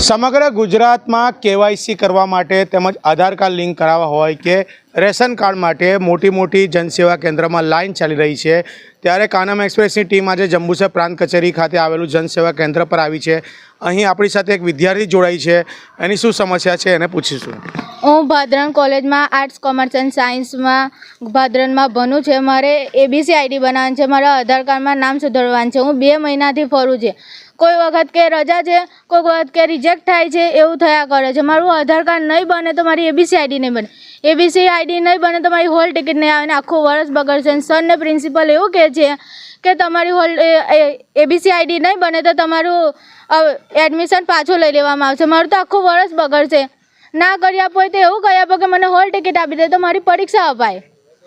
સમગ્ર ગુજરાતમાં કેવાયસી કરવા માટે તેમજ આધાર કાર્ડ લિંક કરાવવા હોય કે રેશન કાર્ડ માટે મોટી મોટી જનસેવા કેન્દ્રમાં લાઈન ચાલી રહી છે, ત્યારે કાનમ એક્સપ્રેસની ટીમ આજે જંબુસર પ્રાંત કચેરી ખાતે આવેલું જનસેવા કેન્દ્ર પર આવી છે. અહીં આપણી સાથે એક વિદ્યાર્થી જોડાઈ છે. એની શું સમસ્યા છે એને પૂછીશું. હું ભાદરણ કોલેજમાં આર્ટ્સ, કોમર્સ એન્ડ સાયન્સમાં ભાદરણમાં ભણું છે. મારે એબીસી આઈડી બનાવવાનું છે. મારા આધાર કાર્ડમાં નામ સુધારવાનું છે. હું બે મહિનાથી ફરું છે. કોઈ વખત કે રજા છે, કોઈ વખત કે રિજેક્ટ થાય છે, એવું થયા કરે છે. મારું આધાર કાર્ડ નહીં બને તો મારી એબીસી આઈડી નહીં બને. એબીસી આઈડી નહીં બને તમારી હોલ ટિકિટ નહીં આવે ને આખું વર્ષ બગડશે. અને સરને પ્રિન્સિપલ એવું કહે છે કે તમારી હોલ એબીસી આઈડી નહીં બને તો તમારું એડમિશન પાછું લઈ લેવામાં આવશે. મારું તો આખું વર્ષ બગડશે. ના કરી આપો તો એવું કહી આપો કે મને હોલ ટિકિટ આપી દે તો મારી પરીક્ષા અપાય.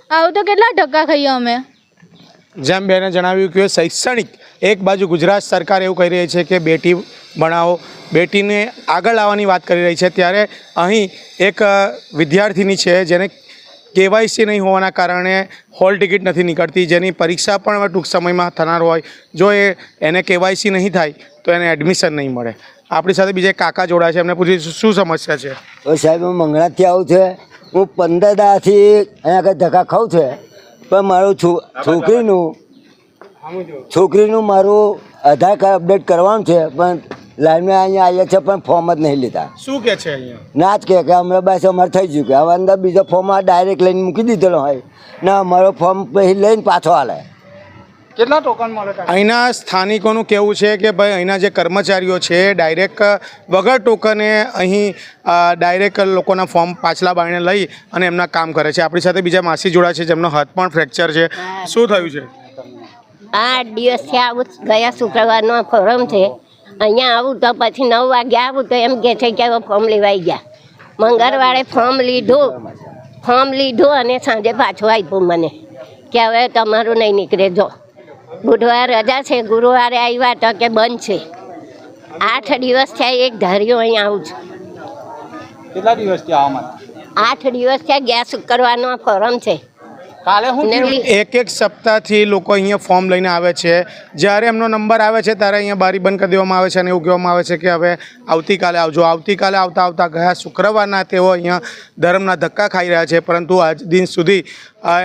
આવું તો કેટલા ધક્કા ખાઈએ અમે? જેમ બેને જણાવ્યું કે શૈક્ષણિક એક બાજુ ગુજરાત સરકાર એવું કહી રહી છે કે બેટી ભણાવો. બેટીને આગળ લાવવાની વાત કરી રહી છે. ત્યારે અહીં એક વિદ્યાર્થીની છે જેને કેવાયસી નહીં હોવાના કારણે હોલ ટિકિટ નથી નીકળતી. જેની પરીક્ષા પણ ટૂંક સમયમાં થનાર હોય. જો એ એને કેવાયસી નહીં થાય તો એને એડમિશન નહીં મળે. આપણી સાથે બીજા કાકા જોડાયા છે. એમને પૂછી શું સમસ્યા છે? સાહેબ હું મંગળાથી આવું છે. હું પંદર દાથી અહીંયા આગળ ધક્કા ખાઉં છે. પણ મારું છો છોકરીનું છોકરીનું મારું આધાર કાર્ડ અપડેટ કરવાનું છે. પણ લાઈનમાં અહીંયા આવ્યા છે પણ ફોર્મ જ નહીં લીધા. શું કે છે અહીંયા? ના જ કહે કે અમે બસ અમારે થઈ ગયું કે. હવે અંદર બીજો ફોર્મ આ ડાયરેક્ટ લઈને મૂકી દીધેલો હોય. ના અમારો ફોર્મ પછી લઈને પાછો હાલે કેટલા ટોકન મળે અહીંના સ્થાનિકોનું કહેવું છે કે ભાઈ અહીંના જે કર્મચારીઓ છે ડાયરેક્ટ વગર ટોકને અહીં ડાયરેક્ટ લોકોના ફોર્મ પાછલા બાયણે લઈ અને એમના કામ કરે છે. આપણી સાથે બીજા માસી જોડા છે જેમનો હાથ પણ ફ્રેક્ચર છે. શું થયું છે? આઠ દિવસથી આવું ગયા શુક્રવારનો ફોરમ છે. અહીંયા આવું તો પછી નવ વાગે આવું તો એમ કે છે કે હવે ફોર્મ લેવાઈ ગયા. મંગળવારે ફોર્મ લીધું. ફોર્મ લીધું અને સાંજે પાછું આપ્યું મને કે હવે તમારું નહીં નીકળે. જો બુધવાર રજા છે ગુરુવારે આવ્યા તો કે બંધ છે. આઠ દિવસ થયા એક ધાર્યો અહીં આવું છું. કેટલા દિવસ આઠ દિવસ થયા ગેસ કરવાનો ફોરમ છે. કાલે હું એક એક સપ્તાહથી લોકો અહીંયા ફોર્મ લઈને આવે છે. જ્યારે એમનો નંબર આવે છે ત્યારે અહીંયા બારી બંધ કરી દેવામાં આવે છે અને એવું કહેવામાં આવે છે કે હવે આવતીકાલે આવજો. આવતીકાલે આવતા આવતા ગયા શુક્રવારના તેઓ અહીંયા ધર્મના ધક્કા ખાઈ રહ્યા છે પરંતુ આજ દિન સુધી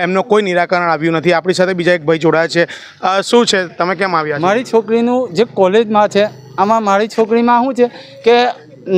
એમનો કોઈ નિરાકરણ આવ્યું નથી. આપણી સાથે બીજા એક ભાઈ જોડાયા છે. શું છે? તમે કેમ આવ્યા મારી છોકરીનું જે કોલેજમાં છે આમાં મારી છોકરીમાં શું છે કે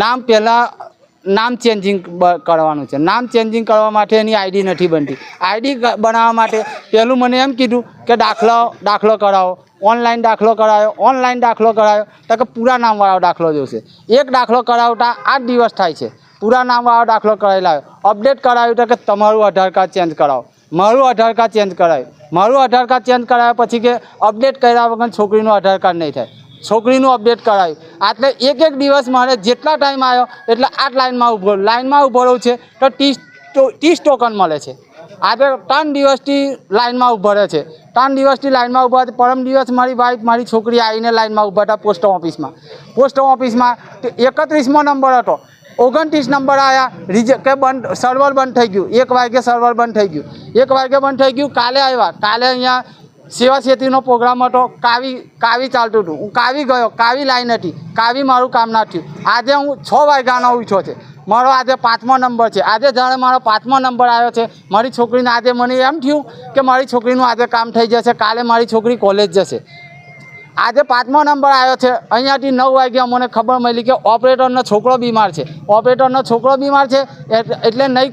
નામ પહેલાં નામ ચેન્જિંગ કરવાનું છે. નામ ચેન્જિંગ કરવા માટે એની આઈડી નથી બનતી. આઈડી બનાવવા માટે પહેલું મને એમ કીધું કે દાખલો દાખલો કરાવો. ઓનલાઈન દાખલો કરાયો ઓનલાઈન દાખલો કરાયો. તો કે પૂરા નામવાળો દાખલો જોશે. એક દાખલો કરાવતા આઠ દિવસ થાય છે. પૂરા નામવાળો દાખલો કરાવી લાવ્યો. અપડેટ કરાવ્યું તો કે તમારું આધાર કાર્ડ ચેન્જ કરાવો. મારું આધાર કાર્ડ ચેન્જ કરાવ્યું મારું આધાર કાર્ડ ચેન્જ કરાવ્યા પછી કે અપડેટ કર્યા વગર છોકરીનું આધાર કાર્ડ નહીં થાય. છોકરીનું અપડેટ કરાવ્યું આટલે એક એક દિવસ મારે જેટલા ટાઈમ આવ્યો એટલે આઠ લાઇનમાં ઊભો લાઇનમાં ઊભો રહું છે તો ટીસ ટીસ ટોકન મળે છે. આજે ત્રણ દિવસથી લાઇનમાં ઊભા રહે છે. ત્રણ દિવસથી લાઇનમાં ઊભા હતા. પરમ દિવસ મારી વાઈફ મારી છોકરી આવીને લાઇનમાં ઊભા હતા પોસ્ટ ઓફિસમાં પોસ્ટ ઓફિસમાં એકત્રીસમો નંબર હતો. ઓગણત્રીસ નંબર આવ્યા રિજેક્ટ કે બંધ સર્વર બંધ થઈ ગયું. એક વાગે સર્વર બંધ થઈ ગયું. એક વાગે બંધ થઈ ગયું. કાલે આવ્યા. કાલે અહીંયા સેવા સેતુનો પ્રોગ્રામ હતો. કાવી કાવી ચાલતું હતું. હું કાવી ગયો, કાવી લાઈન હતી. કાવી મારું કામ ના થયું. આજે હું છ વાગ્યાનો ઉઠ્યો છે. મારો આજે પાંચમો નંબર છે. આજે જાણે મારો પાંચમો નંબર આવ્યો છે. મારી છોકરીને આજે મને એમ થયું કે મારી છોકરીનું આજે કામ થઈ જશે. કાલે મારી છોકરી કોલેજ જશે. આજે પાંચમો નંબર આવ્યો છે. અહીંયાથી નવ વાગ્યા મને ખબર મળી કે ઓપરેટરનો છોકરો બીમાર છે. ઓપરેટરનો છોકરો બીમાર છે. એટલે નહીં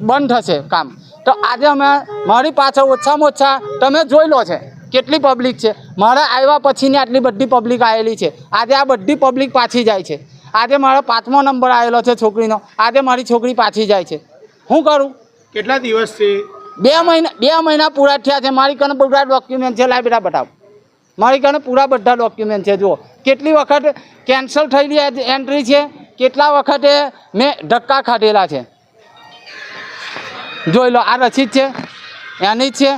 બંધ થશે કામ. તો આજે અમે મારી પાછળ ઓછામાં ઓછા તમે જોઈ લો છે કેટલી પબ્લિક છે. મારા આવ્યા પછીની આટલી બધી પબ્લિક આવેલી છે. આજે આ બધી પબ્લિક પાછી જાય છે. આજે મારો પાંચમો નંબર આવેલો છે છોકરીનો. આજે મારી છોકરી પાછી જાય છે. શું કરું? કેટલા દિવસથી બે મહિના બે મહિના પૂરા થયા છે. મારી કને બધા ડોક્યુમેન્ટ છે. લાય બેટા બતાવ. મારી કને પૂરા બધા ડોક્યુમેન્ટ છે. જુઓ કેટલી વખત કેન્સલ થયેલી એન્ટ્રી છે? કેટલા વખતે મેં ધક્કા ખાધેલા છે? જોઈ લો આ રસીદ છે? એની છે?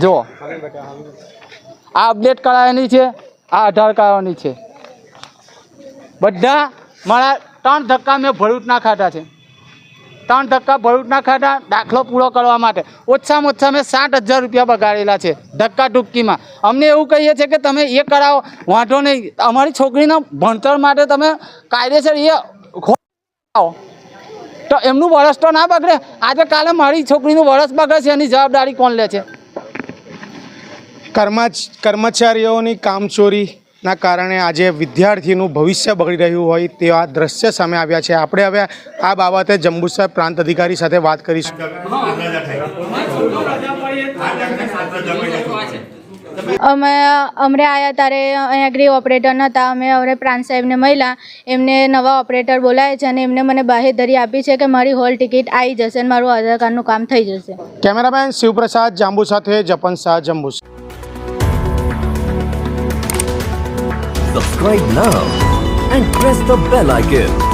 જુઓ આ અપડેટ કરાવવાની છે, આ આધાર કાર્ડની છે. બધા મારા ત્રણ ધક્કા મેં ભરૂચના ખાધા છે. ત્રણ ધક્કા ભરૂચના ખાતા દાખલો પૂરો કરવા માટે. ઓછામાં ઓછા મેં સાઠ હજાર રૂપિયા બગાડેલા છે, ધક્કા ટૂંકીમાં અમને એવું કહીએ છીએ કે તમે એ કરાવો, વાંધો નહીં. અમારી છોકરીના ભણતર માટે તમે કાયદેસર એ ખોલાવો તો એમનું વરસ તો ના બગડે. આજે કાલે મારી છોકરીનું વરસ બગડે છે એની જવાબદારી કોણ લે છે? કર્મચ કર્મચારીઓની કામચોરીના કારણે આજે વિદ્યાર્થીનું ભવિષ્ય બગડી રહ્યું હોય તેવા દ્રશ્ય સામે આવ્યા છે. આપણે હવે આ બાબતે જંબુસર પ્રાંત અધિકારી સાથે વાત કરીશું. અમે અમરે આવ્યા ત્યારે અહીંયા આગળ ઓપરેટર નહોતા અમે હવે પ્રાંત સાહેબને મળ્યા. એમને નવા ઓપરેટર બોલાય છે અને એમને મને બાહેધરી આપી છે કે મારી હોલ ટિકિટ આવી જશે અને મારું આધાર કાર્ડનું કામ થઈ જશે. કેમેરામેન શિવપ્રસાદ જાંબુ સાથે Japan Shah Jambusar Subscribe now and press the bell icon.